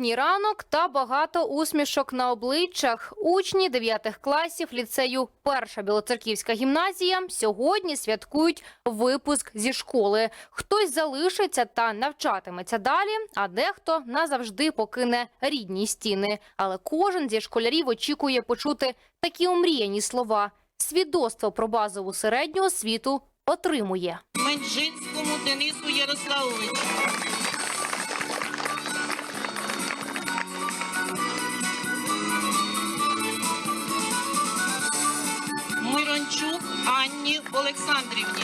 Літній ранок та багато усмішок на обличчях. Учні 9 класів ліцею Перша Білоцерківська гімназія сьогодні святкують випуск зі школи. Хтось залишиться та навчатиметься далі, а дехто назавжди покине рідні стіни. Але кожен зі школярів очікує почути такі омріяні слова. Свідоцтво про базову середню освіту отримує. Менжинському Денису Ярославовичу. Анні Олександрівні.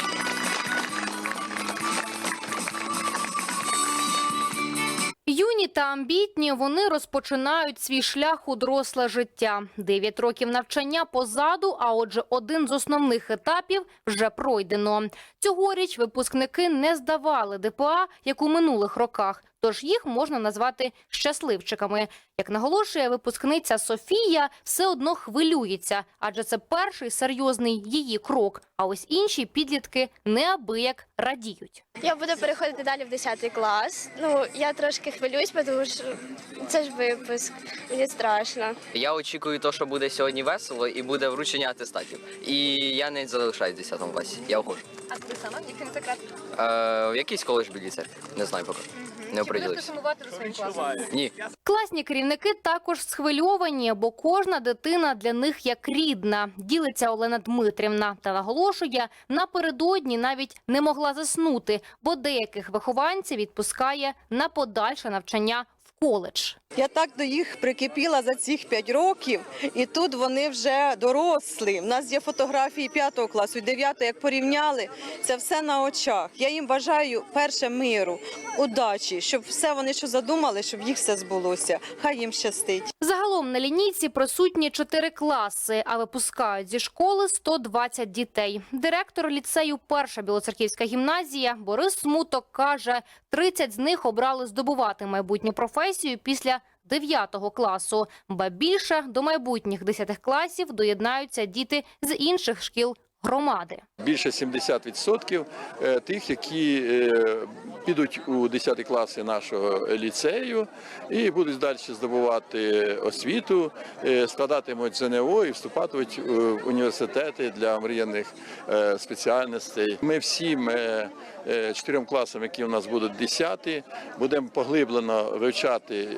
Юні та амбітні вони розпочинають свій шлях у доросле життя. Дев'ять років навчання позаду, а отже, один з основних етапів вже пройдено. Цьогоріч випускники не здавали ДПА, як у минулих роках. Тож їх можна назвати щасливчиками. Як наголошує випускниця Софія, все одно хвилюється, адже це перший серйозний її крок. А ось інші підлітки неабияк радіють. Я буду переходити далі в 10 клас. Ну, я трошки хвилююсь, тому що це ж випуск. Мені страшно. Я очікую, то, що буде сьогодні весело і буде вручення атестатів. І я не залишаюсь в 10 класі. Я охожу. А ти сама який секрет? Е, в якийсь коледж біля. Не знаю поки. Не оприділився. сумувати за своїм класом? Ні. Класні керівники також схвильовані, бо кожна дитина для них як рідна. Ділиться Олена Дмитрівна та наголошує, напередодні навіть не могла заснути, бо деяких вихованців відпускає на подальше навчання коледж. Я так до їх прикипіла за цих 5 років, і тут вони вже дорослі. У нас є фотографії 5 класу, 9 як порівняли. Це все на очах. Я їм бажаю перше миру, удачі, щоб все вони що задумали, щоб їх все збулося. Хай їм щастить. Загалом на лінійці присутні чотири класи, а випускають зі школи 120 дітей. Директор ліцею Перша Білоцерківська гімназія Борис Смуток каже, 30 з них обрали здобувати майбутню професію після 9 класу. Ба більше до майбутніх 10 класів доєднаються діти з інших шкіл громади. більше 70% е, тих, які е, підуть у 10 класи нашого ліцею і будуть далі здобувати освіту, е, складатимуть ЗНО і вступатимуть в університети для мріяних спеціальностей. Ми всім чотирьом класам, які у нас будуть 10, будемо поглиблено вивчати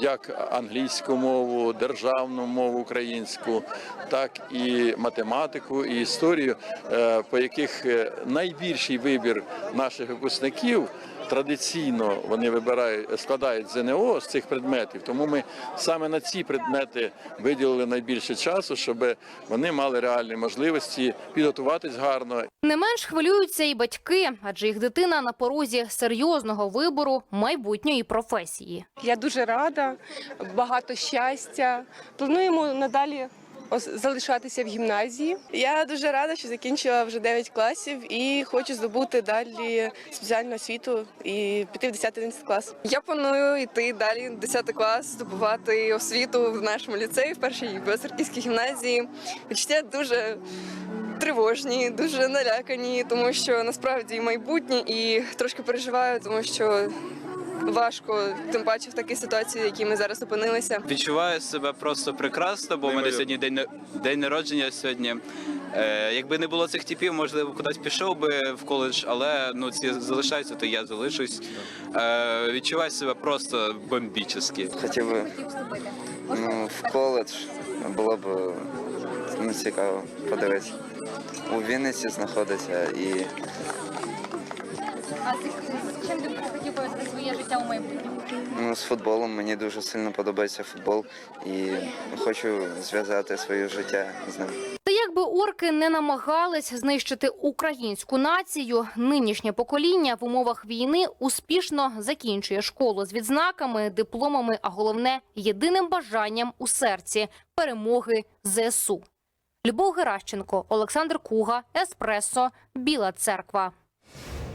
як англійську мову, державну мову українську, так і математику і історію, е, по яких е, найбільший вибір наших випускників. Традиційно вони вибирають складають ЗНО з цих предметів, тому ми саме на ці предмети виділили найбільше часу, щоб вони мали реальні можливості підготуватись гарно Не менш хвилюються і батьки, адже їх дитина на порозі серйозного вибору майбутньої професії. Я дуже рада, багато щастя. Плануємо надалі залишатися в гімназії. Я дуже рада, що закінчила вже 9 класів і хочу здобути далі спеціальну освіту і піти в 10-11 клас. Я планую йти далі в 10 клас, здобувати освіту в нашому ліцеї, в першій Білоцерківській гімназії. Відчуття дуже тривожні, дуже налякані, тому що насправді майбутнє і трошки переживаю, тому що важко, тим паче в такій ситуації, в якій ми зараз опинилися. Відчуваю себе просто прекрасно, бо у мене сьогодні день, день народження сьогодні. Е, якби не було цих типів, можливо, кудись пішов би в коледж, але ну ці залишаються, то я залишусь. Е, відчуваю себе просто бомбічно. Хотів би ну, в коледж було б ну, цікаво подивитися. У Вінниці знаходиться і А чим ти хотів пов'язати своє життя у майбутньому? ну, з футболом мені дуже сильно подобається футбол і хочу зв'язати своє життя з ним. Та якби орки не намагались знищити українську націю, нинішнє покоління в умовах війни успішно закінчує школу з відзнаками, дипломами, а головне єдиним бажанням у серці перемоги ЗСУ. Любов Геращенко, Олександр Куга, Еспресо, Біла Церква.